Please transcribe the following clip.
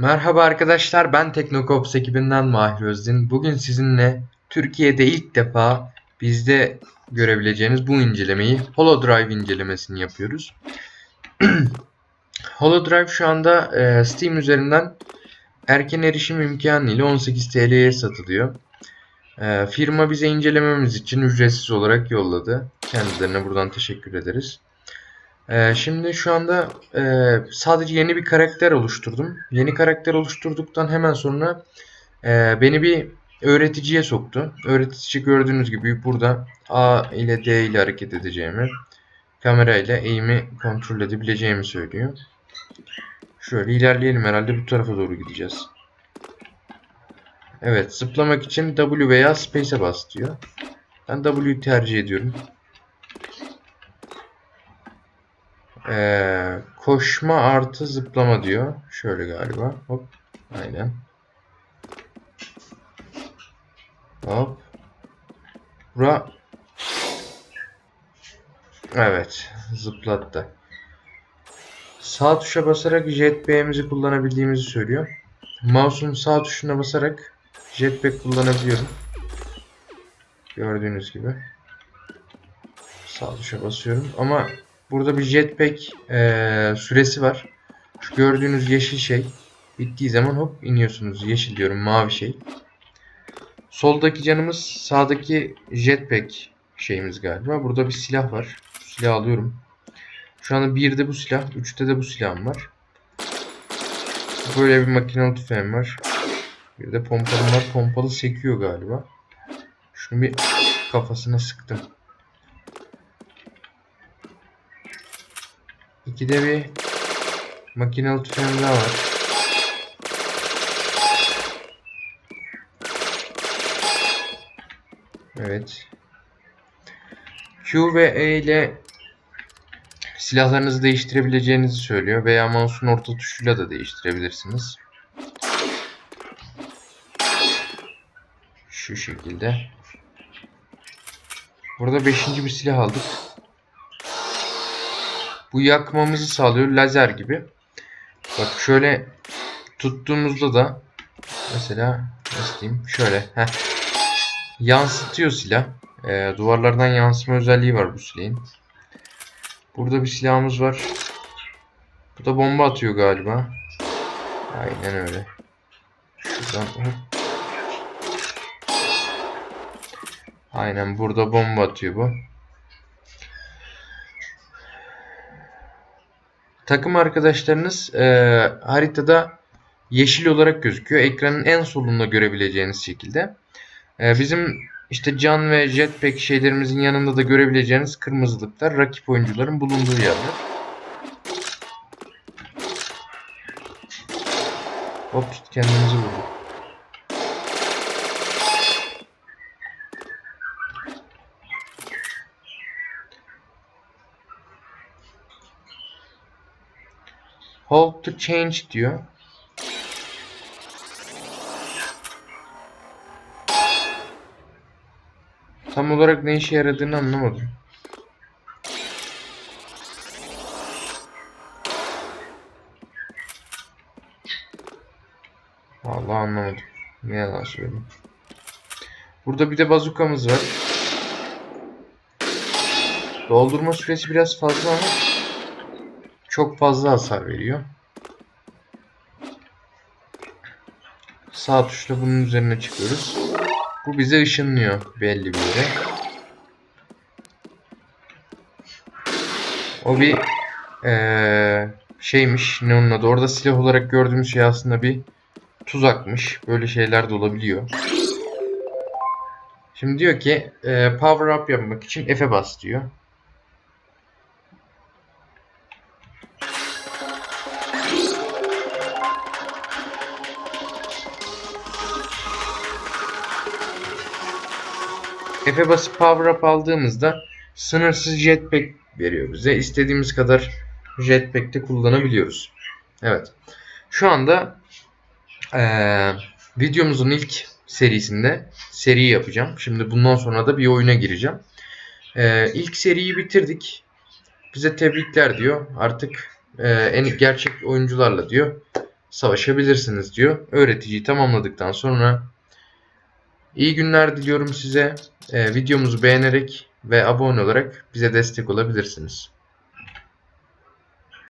Merhaba arkadaşlar, ben Teknokops ekibinden Mahir Özdin. Bugün sizinle Türkiye'de ilk defa bizde görebileceğiniz bu incelemeyi HoloDrive incelemesini yapıyoruz. HoloDrive şu anda e, Steam üzerinden erken erişim imkanı ile 18 TL'ye satılıyor. E, firma bize incelememiz için ücretsiz olarak yolladı. Kendilerine buradan teşekkür ederiz. Ee, şimdi şu anda e, sadece yeni bir karakter oluşturdum. Yeni karakter oluşturduktan hemen sonra e, beni bir öğreticiye soktu. Öğretici gördüğünüz gibi burada A ile D ile hareket edeceğimi, kamera ile eğimi kontrol edebileceğimi söylüyor. Şöyle ilerleyelim herhalde bu tarafa doğru gideceğiz. Evet zıplamak için W veya Space'e bas diyor. Ben W'yu tercih ediyorum. Ee, koşma artı zıplama diyor. Şöyle galiba. Hop. Aynen. Hop. Bura. Evet. Zıplattı. Sağ tuşa basarak jetpack'imizi kullanabildiğimizi söylüyor. Mouse'un sağ tuşuna basarak jetpack kullanabiliyorum. Gördüğünüz gibi. Sağ tuşa basıyorum ama Burada bir jetpack e, süresi var. Şu gördüğünüz yeşil şey bittiği zaman hop iniyorsunuz. Yeşil diyorum mavi şey. Soldaki canımız sağdaki jetpack şeyimiz galiba. Burada bir silah var. Silah alıyorum. Şu anda 1'de bu silah, 3'te de bu silahım var. Böyle bir makinalı tüfeğim var. Bir de pompalım var. Pompalı sekiyor galiba. Şunu bir kafasına sıktım. İkide bir makinalı tüfeğim daha var. Evet. Q ve E ile silahlarınızı değiştirebileceğinizi söylüyor veya mouse'un orta tuşuyla da değiştirebilirsiniz. Şu şekilde. Burada beşinci bir silah aldık. Bu yakmamızı sağlıyor lazer gibi. Bak şöyle tuttuğumuzda da mesela nasıl diyeyim şöyle heh, yansıtıyor silah. Ee, duvarlardan yansıma özelliği var bu silahın. Burada bir silahımız var. Bu da bomba atıyor galiba. Aynen öyle. Şuradan. Aynen burada bomba atıyor bu. Takım arkadaşlarınız e, haritada yeşil olarak gözüküyor. Ekranın en solunda görebileceğiniz şekilde. E, bizim işte can ve jetpack şeylerimizin yanında da görebileceğiniz kırmızılıklar rakip oyuncuların bulunduğu yerler. Hop kendimizi vurduk. Hold to change diyor. Tam olarak ne işe yaradığını anlamadım. Vallahi anlamadım. Ne yalan söyleyeyim. Burada bir de bazukamız var. Doldurma süresi biraz fazla ama çok fazla hasar veriyor. Sağ tuşla bunun üzerine çıkıyoruz. Bu bize ışınlıyor belli bir yere. O bir ee, şeymiş ne onun adı. Orada silah olarak gördüğümüz şey aslında bir tuzakmış. Böyle şeyler de olabiliyor. Şimdi diyor ki e, power up yapmak için F'e bas diyor. F'e basıp power up aldığımızda sınırsız jetpack veriyor bize. İstediğimiz kadar jetpack de kullanabiliyoruz. Evet. Şu anda ee, videomuzun ilk serisinde seri yapacağım. Şimdi bundan sonra da bir oyuna gireceğim. Ee, ilk seriyi bitirdik. Bize tebrikler diyor. Artık e, en gerçek oyuncularla diyor savaşabilirsiniz diyor. Öğreticiyi tamamladıktan sonra iyi günler diliyorum size. Ee, videomuzu beğenerek ve abone olarak bize destek olabilirsiniz.